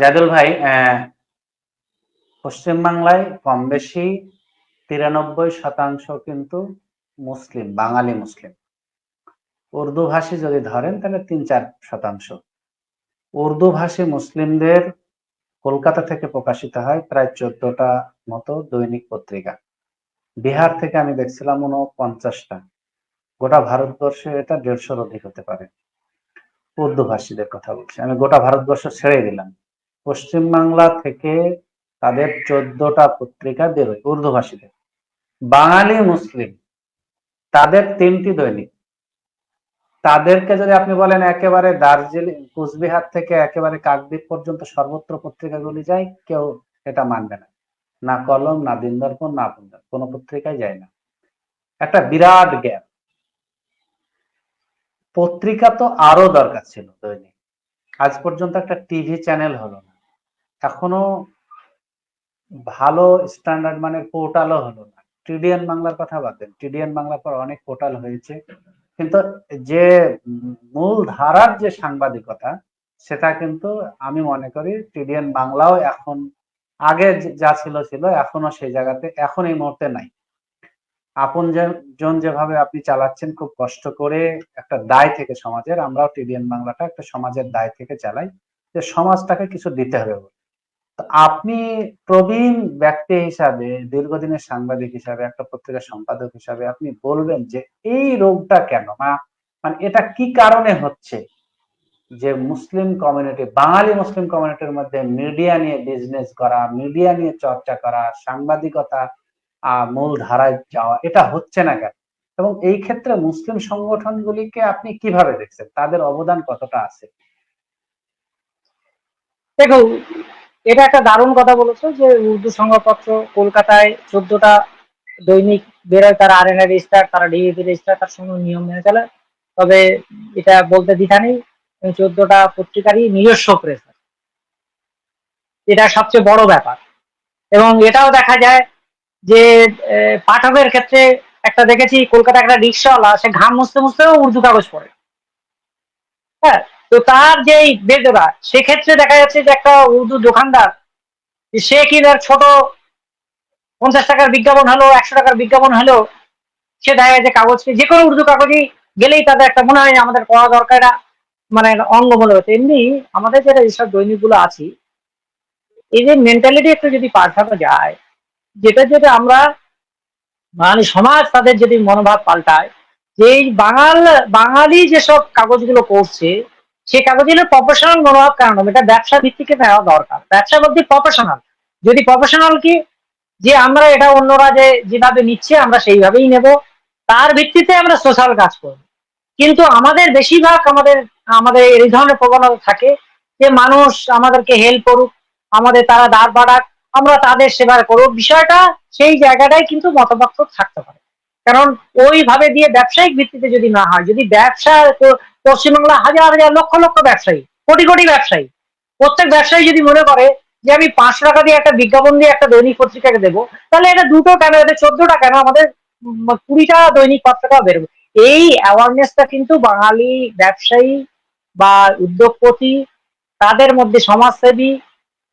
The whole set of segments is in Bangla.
জাদুল ভাই পশ্চিমবাংলায় কম বেশি তিরানব্বই শতাংশ কিন্তু মুসলিম, বাঙালি মুসলিম। উর্দু ভাষী যদি ধরেন, তাহলে তিন চার শতাংশ। উর্দু ভাষী মুসলিমদের কলকাতা থেকে প্রকাশিত হয় প্রায় চোদ্দটা মতো দৈনিক পত্রিকা। বিহার থেকে আমি দেখছিলাম পঞ্চাশটা গোটা ভারতবর্ষে এটা দেড়শোর অধিক হতে পারে। উর্দু ভাষীদের কথা বলছি। আমি গোটা ভারতবর্ষ ছেড়ে দিলাম। পশ্চিমবাংলা থেকে তাদের চোদ্দটা পত্রিকা বেরোয় উর্দু ভাষীদের বাঙালি, মুসলিম, তাদের তিনটি দৈনিক। তাদেরকে যদি আপনি বলেন একেবারে দার্জিলিং, কুচবিহার থেকে একেবারে কাকদ্বীপ পর্যন্ত সর্বত্র পত্রিকাগুলি যায়, কেউ এটা মানবে না। না কলম, না দিন দর্পণ না পুঞ্জন কোন পত্রিকায় যায় না। একটা বিরাট গ্যাপ পত্রিকা তো আরও দরকার ছিল দৈনিক। আজ পর্যন্ত একটা টিভি চ্যানেল হলো না। এখনও ভালো স্ট্যান্ডার্ড মানের পোর্টালও হলো না। টিডিএন বাংলার কথা বাদ দেন। টিডিএন বাংলার পর অনেক পোর্টাল হয়েছে। কিন্তু যে মূল ধারার যে সাংবাদিকতা, সেটা কিন্তু আমি মনে করি টিডিএন বাংলাও এখন আগে যা ছিল ছিল, এখনও সেই জায়গাতে এখন এই মুহূর্তে নাই। আপন জন যেভাবে আপনি চালাচ্ছেন, খুব কষ্ট করে একটা দায় থেকে সমাজের, আমরাও টিডিএন বাংলাটা একটা সমাজের দায় থেকে চালাই। যে সমাজটাকে কিছু দিতে হবে আপনি প্রবীণ ব্যক্তি হিসাবে, দীর্ঘদিনের সাংবাদিক হিসাবে, একটা পত্রিকার সম্পাদক হিসাবে আপনি বলবেন যে, এই রোগটা কেন? মানে এটা কি কারণে হচ্ছে? যে মুসলিম কমিউনিটি বাঙালি মুসলিম কমিউনিটির মধ্যে মিডিয়া নিয়ে বিজনেস করা মিডিয়া নিয়ে চর্চা করা, সাংবাদিকতা মূল ধারায় যাওয়া, এটা হচ্ছে না কেন? এবং এই ক্ষেত্রে মুসলিম সংগঠনগুলিকে আপনি কীভাবে দেখছেন? তাদের অবদান কতটা আছে? দেখো এটা একটা দারুণ কথা বলেছ যে উর্দু সংবাদপত্র কলকাতায় চোদ্দটা দৈনিক বেরোয়, তারা আর এন রেজিস্টার তারা ডিএপি রেজিস্টার তার সঙ্গে নিয়ম মেনে চলে। তবে এটা বলতে দ্বিধা নেই চোদ্দটা পত্রিকারই নিজস্ব প্রেস এটা সবচেয়ে বড় ব্যাপার। এবং এটাও দেখা যায় যে পাঠকের ক্ষেত্রে একটা দেখেছি কলকাতা একটা রিক্সাওয়ালা, সে ঘাম মুছতে মুছতেও উর্দু কাগজ পড়ে। হ্যাঁ তো তার যে বেদরা সেক্ষেত্রে দেখা যাচ্ছে যে একটা উর্দু দোকানদার, সে কি ছোট পঞ্চাশ টাকার বিজ্ঞাপন হলো, একশো টাকার বিজ্ঞাপন হলো, সে দেখা যাচ্ছে কাগজকে, যে কোনো উর্দু কাগজই গেলেই তাদের একটা মনে হয় আমাদের পড়া দরকার মানে অঙ্গ মনে হচ্ছে। এমনি আমাদের যেটা যেসব দৈনিকগুলো আছি, এই যে মেন্টালিটি একটু যদি পাল্টানো যায়, যেটা যেটা আমরা মানে সমাজ তাদের যদি মনোভাব পাল্টায়, যে বাঙাল, বাঙালি যেসব কাগজগুলো করছে সেই কাগজগুলো প্রফেশনাল মনোভাব কারণ এটা ব্যবসা ভিত্তিকে নেওয়া দরকার। ব্যবসা বলতে প্রফেশনাল যদি প্রফেশনাল কি, যে আমরা এটা অন্যরা যে যেভাবে নিচ্ছে আমরা সেইভাবেই নেব। তার ভিত্তিতে আমরা সোশ্যাল কাজ করব। কিন্তু আমাদের বেশিরভাগ আমাদের আমাদের এই ধরনের প্রবণতা থাকে যে মানুষ আমাদেরকে হেল্প করুক, আমাদের তারা দাঁড় বাড়াক, আমরা তাদের সেবা করব বিষয়টা সেই জায়গাটাই কিন্তু মতপার্থ থাকতে পারে। কারণ ওইভাবে দিয়ে ব্যবসায়িক ভিত্তিতে যদি না হয়, যদি ব্যবসা পশ্চিমবাংলা হাজার হাজার লক্ষ লক্ষ ব্যবসায়ী, কোটি কোটি ব্যবসায়ী। প্রত্যেক ব্যবসায়ী যদি মনে করে যে আমি পাঁচশো টাকা দিয়ে একটা বিজ্ঞাপন দিয়ে একটা দৈনিক পত্রিকাকে দেবো, তাহলে এটা দুটো কেন এটা চোদ্দটা কেন? আমাদের কুড়িটা দৈনিক পত্রিকা বেরোবে এই অ্যাওয়ারনেসটা কিন্তু বাঙালি ব্যবসায়ী বা উদ্যোগপতি, তাদের মধ্যে সমাজসেবী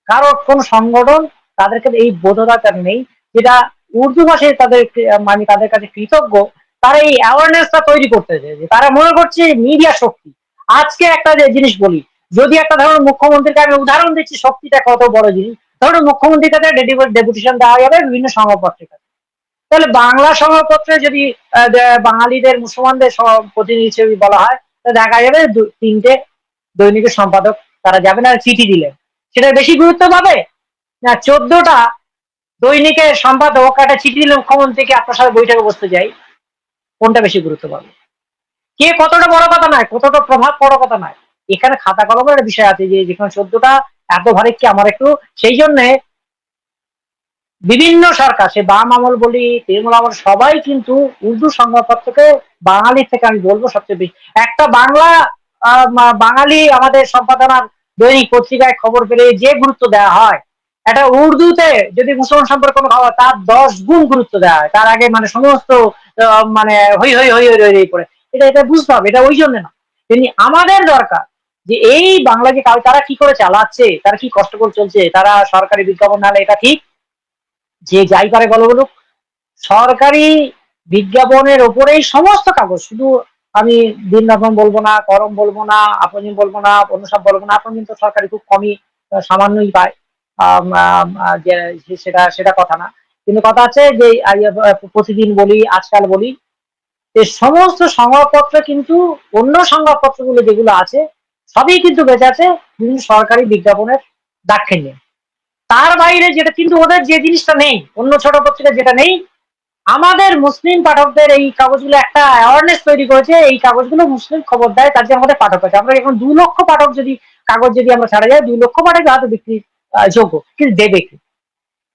কারও কোন সংগঠন তাদেরকে এই বোধতাটা নেই। যেটা উর্দু ভাষায় তাদের মানে তাদের কাছে কৃতজ্ঞ তারা এই অ্যাওয়ারনেসটা তৈরি করতে চাইছে তারা মনে করছে মিডিয়া শক্তি। আজকে একটা যে জিনিস বলি, যদি একটা ধরুন মুখ্যমন্ত্রীকে আমি উদাহরণ দিচ্ছি, শক্তিটা কত বড় জিনিস। ধরুন মুখ্যমন্ত্রীর কাছে ডেপুটেশন দেওয়া যাবে বিভিন্ন সংবাদপত্রিকা তাহলে বাংলা সংবাদপত্রে যদি বাঙালিদের, মুসলমানদের প্রতিনিধি হিসেবে বলা হয় দেখা যাবে তিনটে দৈনিকের সম্পাদক তারা যাবেন আর চিঠি দিলেন। সেটা বেশি গুরুত্ব পাবে? না, চোদ্দটা দৈনিকের সম্পাদক একটা চিঠি দিলে মুখ্যমন্ত্রীকে আপনার সাথে বৈঠকে বসতে যাই। কোনটা বেশি গুরুত্ব পাবে কে কতটা বড় কথা নয়, কতটা প্রভাব বড় কথা নয়। এখানে খাতা কলমের একটা বিষয় আছে যে, যেখানে চোদ্দটা এত ভারে কি আমার একটু, সেই জন্যে বিভিন্ন সরকার, সে বাম আমল বলি, তৃণমূল আমল, সবাই কিন্তু উর্দু সংবাদপত্রকে বাঙালি থেকে আমি বলব সবচেয়ে বেশি। একটা বাংলা বাঙালি আমাদের সম্পাদনার দৈনিক পত্রিকায় খবর পেলে যে গুরুত্ব দেওয়া হয় একটা উর্দুতে যদি মুসলমান সম্পর্কে কোনো খাওয়া তার দশ গুণ গুরুত্ব দেওয়া হয়। তার আগে মানে সমস্ত মানে হই হই হই হই হই করে। এটা এটা বুঝতে হবে, এটা ওই জন্য না। তিনি আমাদের দরকার যে এই বাংলা যে তারা কি করে চালাচ্ছে, তারা কি কষ্ট করে চলছে, তারা সরকারি বিজ্ঞাপন নালে এটা ঠিক? যে যাই পারে বলো বলুক, সরকারি বিজ্ঞাপনের ওপরেই সমস্ত কাগজ, শুধু আমি দিন রকম বলব না, করম বলব না আপনি বলব না অন্য সব বলব না আপনি তো সরকারি খুব কমই সামান্যই পায়। সেটা সেটা কথা না। কিন্তু কথা আছে যে প্রতিদিন বলি, আজকাল বলি, যে সমস্ত সংবাদপত্র কিন্তু অন্য সংবাদপত্রগুলো যেগুলো আছে, সবই কিন্তু বেঁচে আছে বিভিন্ন সরকারি বিজ্ঞাপনের দাক্ষিণ্যে। তার বাইরে যেটা, কিন্তু ওদের যে জিনিসটা নেই, অন্য ছোট পত্রিকা যেটা নেই, আমাদের মুসলিম পাঠকদের এই কাগজগুলো একটা অ্যাওয়ারনেস তৈরি করেছে, এই কাগজগুলো মুসলিম খবর দেয় তার যে আমাদের পাঠক আছে। আমরা এখন দু লক্ষ পাঠক যদি, কাগজ যদি আমরা ছাড়া যায় দুই লক্ষ পাঠক হয়তো বিক্রি যোগ্য। কিন্তু দেবে কি?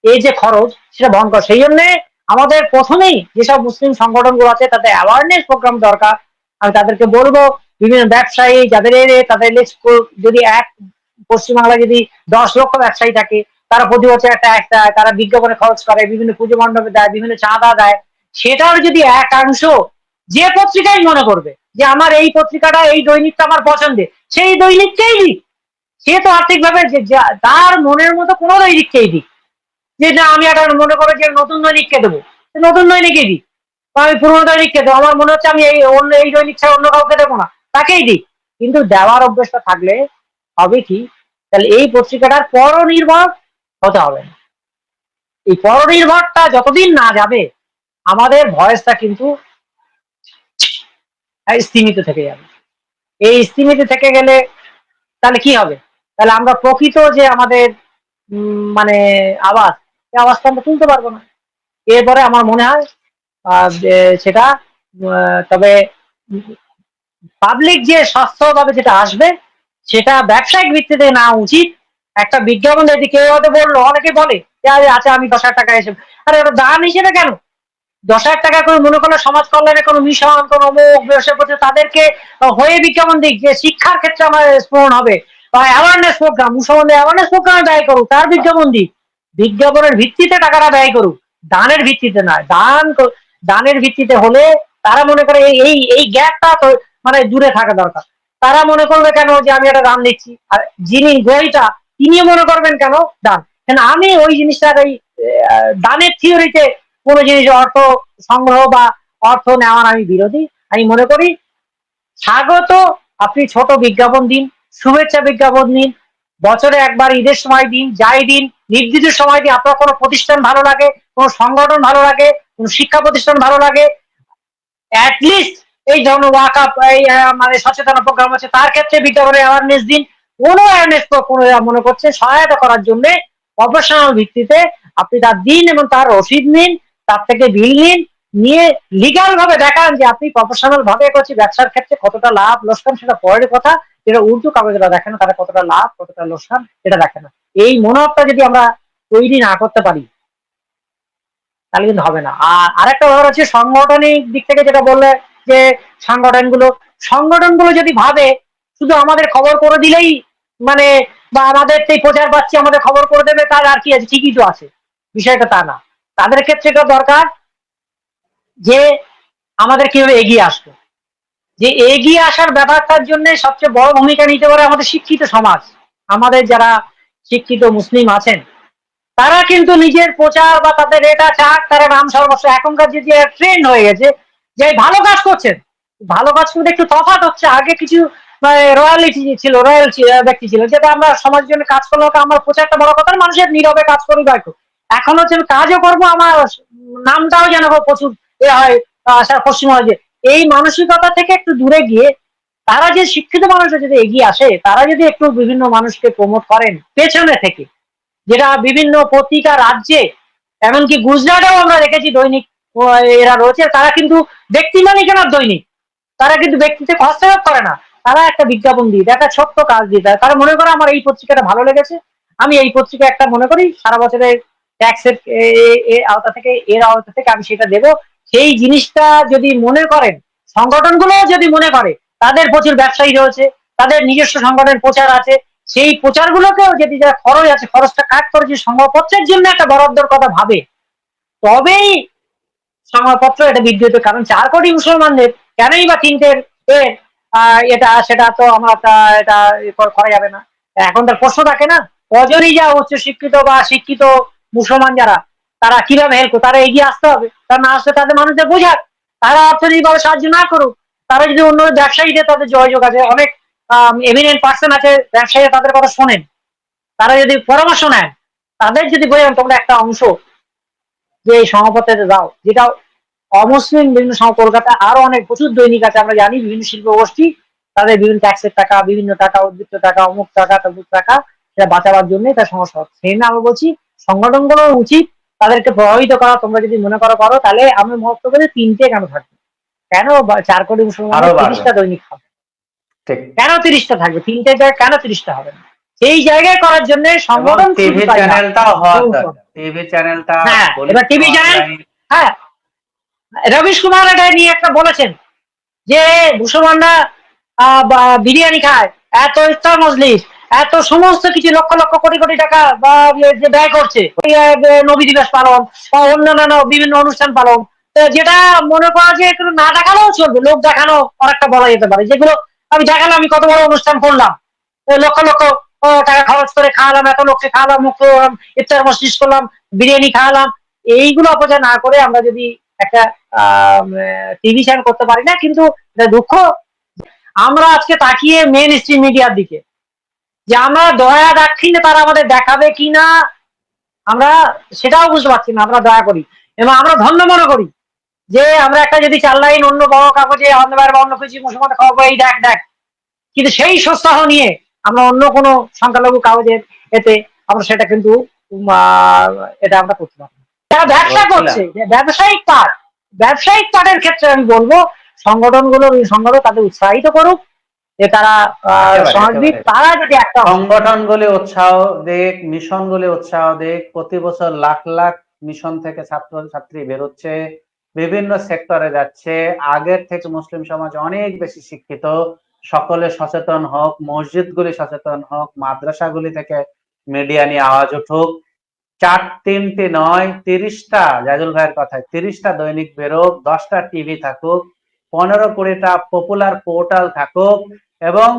এই যে খরচ, সেটা বহন করে। সেই জন্য আমাদের প্রথমেই যেসব মুসলিম সংগঠনগুলো আছে, তাদের অ্যাওয়ারনেস প্রোগ্রাম দরকার। আমি তাদেরকে বলব, বিভিন্ন ব্যবসায়ী যাদের তাদের যদি এক পশ্চিমবাংলায় যদি দশ লক্ষ ব্যবসায়ী থাকে, তারা প্রতি বছর একটা একটা তারা বিজ্ঞাপনে খরচ করে, বিভিন্ন পুজো মণ্ডপে দেয়, বিভিন্ন চাঁদা দেয়। সেটার যদি একাংশ যে পত্রিকাই মনে করবে যে, আমার এই পত্রিকাটা, এই দৈনিকটা আমার পছন্দের। সেই দৈনিককেই দিক সে তো আর্থিকভাবে তার মনের মতো কোনো দৈনিককেই দিক। যে না, আমি একটা মনে করো যে নতুন দৈনিককে দেবো। নতুন দৈনিকই দিই বা আমি পুরোনো দৈনিককে দেবো। আমার মনে হচ্ছে আমি এই অন্য এই দৈনিক ছাড়া অন্য কাউকে দেবো না। তাকেই দিই কিন্তু দেওয়ার অভ্যেসটা থাকলে হবে কি? তাহলে এই পত্রিকাটার পরনির্ভর হতে হবে না। এই পরনির্ভরটা যতদিন না যাবে, আমাদের ভয়েসটা কিন্তু স্তীমিত থেকে যাবে। এই স্তীমিত থেকে গেলে তাহলে কি হবে? তাহলে আমরা প্রকৃত যে আমাদের মানে আওয়াজ, এই আওয়াজটা আমরা তুলতে পারব না। এরপরে আমার মনে হয় সেটা তবে পাবলিক যে স্বাস্থ্যভাবে যেটা আসবে, সেটা ব্যবসায়িক ভিত্তিতে না উচিত। একটা বিজ্ঞাপন যদি কেউ হয়তো বলল, অনেকে বলে আচ্ছা আমি দশ হাজার টাকা এসে আরে ওটা দান হিসেবে কেন? দশ হাজার টাকা করে মনে করলে সমাজ কল্যাণে কোনো মিশন, কোনো অমুক ব্যবসা করছে তাদেরকে হয়ে বিজ্ঞাপন দিক, যে শিক্ষার ক্ষেত্রে আমার স্মরণ হবে। বা অ্যাওয়ারনেস প্রোগ্রাম সম্বন্ধে অ্যাওয়ারনেস প্রোগ্রামে ব্যয় করুক, তার বিজ্ঞাপন দিক বিজ্ঞাপনের ভিত্তিতে টাকাটা ব্যয় করুক। দানের ভিত্তিতে নয়, দান দানের ভিত্তিতে হলে তারা মনে করে এই এই এই গ্যাপটা তো মানে দূরে থাকা দরকার। তারা মনে করবে কেন যে আমি একটা দান দিচ্ছি? আর যিনি গ্রহীটা তিনিও মনে করবেন কেন দান? কেন আমি ওই জিনিসটার ওই দানের থিওরিতে কোনো জিনিস অর্থ সংগ্রহ বা অর্থ নেওয়ার আমি বিরোধী। আমি মনে করি, স্বাগত, আপনি ছোট বিজ্ঞাপন দিন। শুভেচ্ছা বিজ্ঞাপন দিন। বছরে একবার ঈদের সময় দিন, যাই দিন, নির্দিষ্ট সময় দিন আপনার কোনো প্রতিষ্ঠান ভালো লাগে, কোনো সংগঠন ভালো লাগে, কোনো শিক্ষা প্রতিষ্ঠান ভালো লাগে অ্যাটলিস্ট এই ধরনের ওয়াকআপ এই মানে সচেতনতা প্রোগ্রাম আছে, তার ক্ষেত্রে বিজ্ঞাপনের অ্যাওয়ারনেস দিন। কোনো অ্যাওয়ারনেস কোনো মনে করছে, সহায়তা করার জন্য প্রফেশনাল ভিত্তিতে আপনি তার দিন এবং তার রসিদ নিন, তার থেকে বিল নিন, নিয়ে লিগাল ভাবে দেখান যে আপনি প্রফেশনাল ভাবে করছি ব্যবসার ক্ষেত্রে কতটা লাভ লোকসান সেটা পরের কথা। যেটা উর্দু কাগজেরা দেখে না, তারা কতটা লাভ, কতটা লোকসান এটা দেখে না। এই মনোভাবটা যদি আমরা তৈরি না করতে পারি, তাহলে কিন্তু হবে না। আর আরেকটা ব্যাপার হচ্ছে সাংগঠনিক দিক থেকে যেটা বললে যে সংগঠনগুলো সংগঠনগুলো যদি ভাবে, শুধু আমাদের খবর করে দিলেই মানে বা আমাদের এই প্রচার পাচ্ছি, আমাদের খবর করে দেবে, তার আর কি আছে? ঠিকই তো আছে। বিষয়টা তা না। তাদের ক্ষেত্রে দরকার যে আমাদের কীভাবে এগিয়ে আসবে। যে এগিয়ে আসার ব্যাপারটার জন্য সবচেয়ে বড় ভূমিকা নিতে পারে আমাদের শিক্ষিত সমাজ। আমাদের যারা শিক্ষিত মুসলিম আছেন, তারা কিন্তু নিজের প্রচার বা তাদের এটা চাক, তারা নাম সর্বস্ব, এখনকার যে ট্রেন্ড হয়ে গেছে, যে ভালো কাজ করছেন, ভালো কাজ করতে একটু তফাৎ হচ্ছে। আগে কিছু রয়্যালিটি ছিল রয়্যাল ব্যক্তি ছিল, যেটা আমরা সমাজের জন্য কাজ করলে আমার প্রচারটা বড় কথা, মানুষের নীরবে কাজ করি হয়তো এখন হচ্ছে কাজও করব, আমার নামটাও যেন প্রচুর এ হয় পশ্চিমবঙ্গে এই মানসিকতা থেকে একটু দূরে গিয়ে তারা যে শিক্ষিত মানুষরা যদি এগিয়ে আসে তারা যদি একটু বিভিন্ন মানুষকে প্রমোট করেন পেছনে থেকে যেটা বিভিন্ন পত্রিকা রাজ্যে এমনকি গুজরাটেও আমরা দেখেছি দৈনিক এরা রয়েছে তারা কিন্তু ব্যক্তি মালিকানার দৈনিক? তারা কিন্তু ব্যক্তিতে হস্তক্ষেপ করে না। তারা একটা বিজ্ঞাপন দিয়ে দেয়, একটা ছোট্ট কাজ দিয়ে দেয়। তারা মনে করে আমার এই পত্রিকাটা ভালো লেগেছে আমি এই পত্রিকা একটা মনে করি সারা বছরের ট্যাক্সের আওতা থেকে এর আওতা থেকে আমি সেটা দেব। সেই জিনিসটা যদি মনে করেন, সংগঠনগুলো যদি মনে করে, তাদের প্রচুর ব্যবসায়ী রয়েছে, তাদের নিজস্ব সংগঠনের প্রচার আছে, সেই প্রচারগুলোকেও যদি যারা খরচ আছে, খরচটা কাট করে যে সংবাদপত্রের জন্য একটা বরাদ্দর কথা ভাবে, তবেই সংবাদপত্র এটা বিদ্যুৎ কারণ চার কোটি মুসলমানদের কেনই বা এর এটা, সেটা তো আমরা এটা করা যাবে না। এখন তার প্রশ্ন থাকে না, কজনই যা উচ্চ শিক্ষিত বা শিক্ষিত মুসলমান যারা তারা কীভাবে হেল্প তারা এগিয়ে আসতে হবে। তারা না আসলে তাদের মানুষদের বোঝাক। তারা অর্থনৈতিকভাবে সাহায্য না করুক, তারা যদি অন্য ব্যবসায়ীদের তাদের যোগাযোগ আছে, অনেক এমিনেন্ট পার্সন আছে ব্যবসায়ীরা তাদের কথা শোনেন। তারা যদি পরামর্শ নেন তাদের যদি বোঝান তোমরা একটা অংশ যে এই সমাপত্তিতে দাও যেটা অমুসলিম বিভিন্ন কলকাতা আরও অনেক প্রচুর দৈনিক আছে, আমরা জানি বিভিন্ন শিল্প গোষ্ঠী, তাদের বিভিন্ন ট্যাক্সের টাকা, বিভিন্ন টাকা, উদ্বৃত্ত টাকা, অমুক টাকা, তমুক টাকা, সেটা বাঁচাবার জন্য তার সমস্যা হচ্ছে। সেই জন্য আমি বলছি সংগঠনগুলো উচিত তাদেরকে প্রভাবিত করা তোমরা যদি মনে করো করো তাহলে আমি মত করে তিনটে কেন থাকবে? কেন চার কোটি মুসলমান তিরিশটা দৈনিক হবে কেন তিরিশটা থাকবে? তিনটে জায়গায় কেন তিরিশটা হবে না? সেই জায়গায় করার জন্য সংগঠন টিভি দরকার। টিভি চ্যানেলটা হ্যাঁ, এবার TV চ্যানেল হ্যাঁ। রবিশ কুমার এটা নিয়ে একটা বলেছেন যে মুসলমানরা বিরিয়ানি খায়। এত ইফতার মজলিস এত সমস্ত কিছু লক্ষ লক্ষ কোটি কোটি টাকা, বা যে ব্যয় করছে। নবী দিবস পালন, বা, অন্যান্য বিভিন্ন অনুষ্ঠান পালন। যেটা মনে করা যে একটু না দেখালেও চলবে, লোক দেখানো অনেকটা বলা যেতে পারে। যেগুলো আমি দেখালাম, আমি কত বড় অনুষ্ঠান করলাম। লক্ষ লক্ষ টাকা খরচ করে খাওয়ালাম, এত লোককে খাওয়ালাম, মুখ করলাম ইফতার মসজিদ করলাম, বিরিয়ানি খাওয়ালাম। এইগুলো অপচয় না করে আমরা যদি একটা টিভি চ্যানেল করতে পারি না, কিন্তু দুঃখ। আমরা আজকে তাকিয়ে মেন স্ট্রিম মিডিয়ার দিকে। যে আমরা দয়া দাক্ষিণে তারা আমাদের দেখাবে কিনা আমরা সেটাও বুঝতে পারছি না আমরা দয়া করি। এবং আমরা ধন্য মনে করি যে আমরা একটা যদি চার লাইন অন্য বড় কাগজে অন্ধকার বা অন্য কিছু মুসলমান খাওয়াবো এই দেখ দেখ। কিন্তু সেই সস্তাহ নিয়ে আমরা অন্য কোনো সংখ্যালঘু কাগজের এতে আমরা সেটা কিন্তু এটা আমরা করতে পারব না। যারা ব্যবসা করছে ব্যবসায়িক পাঠ ব্যবসায়িক পাঠের ক্ষেত্রে আমি বলব সংগঠনগুলো সংগঠন তাদের উৎসাহিত করুক যে তারা সমাজবিদ একেবারে। তারা যদি একটা সংগঠনগুলি উৎসাহ দেখ মিশনগুলি উৎসাহ দেখ প্রতি বছর লাখ লাখ মিশন থেকে ছাত্র ছাত্রী বেরোচ্ছে বিভিন্ন সেক্টরে যাচ্ছে। আগের থেকে মুসলিম সমাজ অনেক বেশি শিক্ষিত। সকলে সচেতন হোক মসজিদগুলি সচেতন হোক মাদ্রাসাগুলি থেকে মিডিয়া নিয়ে আওয়াজ উঠুক। চার তিনটি নয় তিরিশটা জাজুল ভাইয়ের কথায় তিরিশটা দৈনিক বেরোক দশটা টিভি থাকুক পনেরো কুড়িটা পপুলার পোর্টাল থাকুক এবং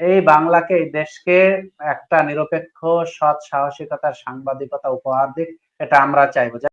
এই বাংলাকে, এই দেশকে একটা নিরপেক্ষ, সৎ, সাহসিকতার সাংবাদিকতা, উপহার দিক, এটা আমরা চাইব।